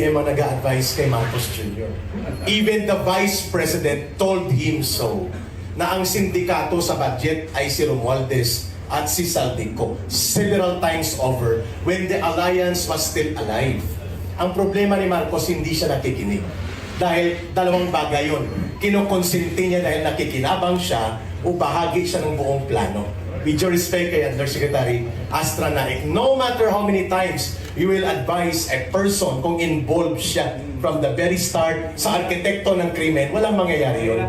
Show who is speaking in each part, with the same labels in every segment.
Speaker 1: Yung mga nag-advise kay Marcos Jr. Even the Vice President told him so na ang sindikato sa budget ay si Romualdez at si Saldico several times over when the alliance was still alive. Ang problema ni Marcos, hindi siya nakikinig. Dahil dalawang bagay yun. Kinukonsinti niya dahil nakikinabang siya o bahagi siya ng buong plano. With your respect kay Undersecretary Astra Naik, no matter how many times you will advise a person kung involved siya from the very start sa arkitekto ng krimen, walang mangyayari yun.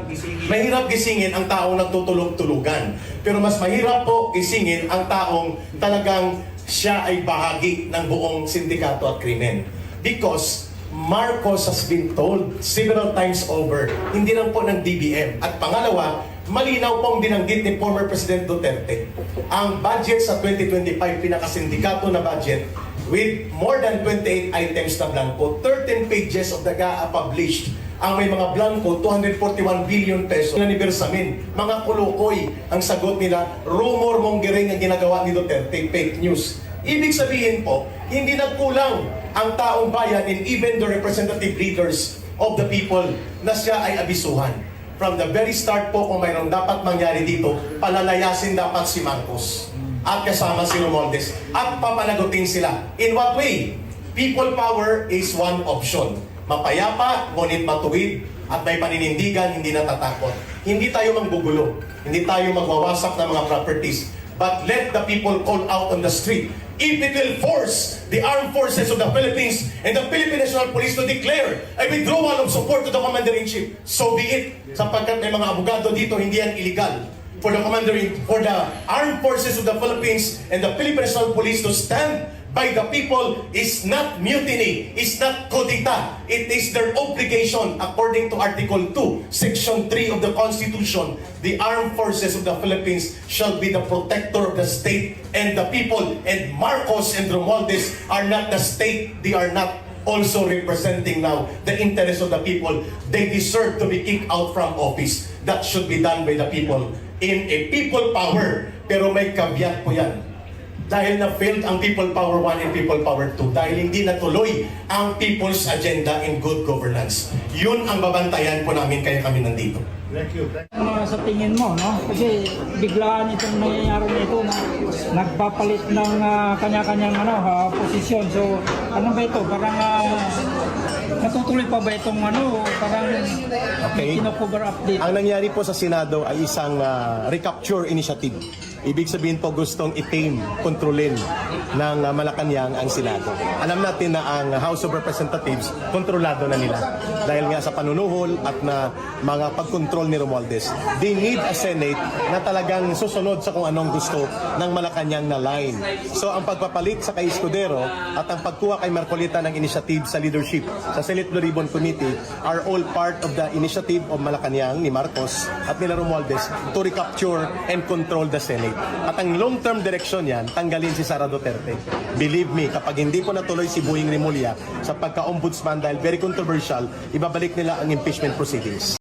Speaker 1: Mahirap gisingin ang taong nagtutulog-tulugan. Pero mas mahirap po gisingin ang taong talagang siya ay bahagi ng buong sindikato at krimen. Because Marcos has been told several times over, hindi lang po ng DBM. At pangalawa, malinaw pong binanggit ni former President Duterte. Ang budget sa 2025, pinakasindikato na budget, with more than 28 items na blanco, 13 pages of the GAA published. Ang may mga blanco, 241 billion pesos na nibersamin. Mga kulukoy ang sagot nila, rumor mongering ang ginagawa ni Duterte, fake news. Ibig sabihin po, hindi nagkulang ang taong bayan and even the representative leaders of the people na siya ay abisuhan. From the very start po, kung mayroong dapat mangyari dito, palalayasin dapat si Marcos at kasama si Romualdez at papanagutin sila. In what way? People power is one option. Mapayapa, ngunit matuwid, at may paninindigan, hindi natatakot. Hindi tayo manggugulo. Hindi tayo magwawasak ng mga properties. But let the people call out on the street. If it will force the armed forces of the Philippines and the Philippine National Police to declare a withdrawal of support to the Commander-in-Chief, so be it. Sapagkat may mga abogado dito, hindi yan illegal for the commander in, for the armed forces of the Philippines and the Philippine National Police to stand by the people is not mutiny, is not kudita. It is their obligation according to Article 2, Section 3 of the Constitution. The armed forces of the Philippines shall be the protector of the state and the people. And Marcos and Romualdez are not the state, they are not also representing now the interest of the people. They deserve to be kicked out from office. That should be done by the people in a people power. Pero may caveat po yan. Dahil na-failed ang People Power 1 and People Power 2 dahil hindi natuloy ang people's agenda in good governance. Yun ang babantayan po namin kaya kami nandito.
Speaker 2: Thank you. Thank
Speaker 3: Ano sa tingin mo, no? Kasi biglaan itong nangyayari nito na nagpapalit ng ah, kanya-kanyang ano, ah, posisyon. So, ano ba ito? Parang ah, natutuloy pa ba itong ano, parang
Speaker 4: Okay.
Speaker 3: kino-cover update?
Speaker 4: Ang nangyari po sa Senado ay isang ah, recapture initiative. Ibig sabihin po gustong i-tame, kontrolin ng ah, Malacanang ang Senado. Alam natin na ang House of Representatives kontrolado na nila dahil nga sa panunuhol at na mga pagkontrol ni Romualdez. They need a Senate na talagang susunod sa kung anong gusto ng Malacanang na line. So ang pagpapalit sa kay Escudero at ang pagkuha kay Marcolita ng initiative sa leadership sa Senate Blue Ribbon Committee are all part of the initiative of Malacanang ni Marcos at nila Romualdez to recapture and control the Senate. At ang long-term direction yan, tanggalin si Sara Duterte. Believe me, kapag hindi po natuloy si Buing Rimulya sa pagka-ombudsman dahil very controversial, ibabalik nila ang impeachment proceedings.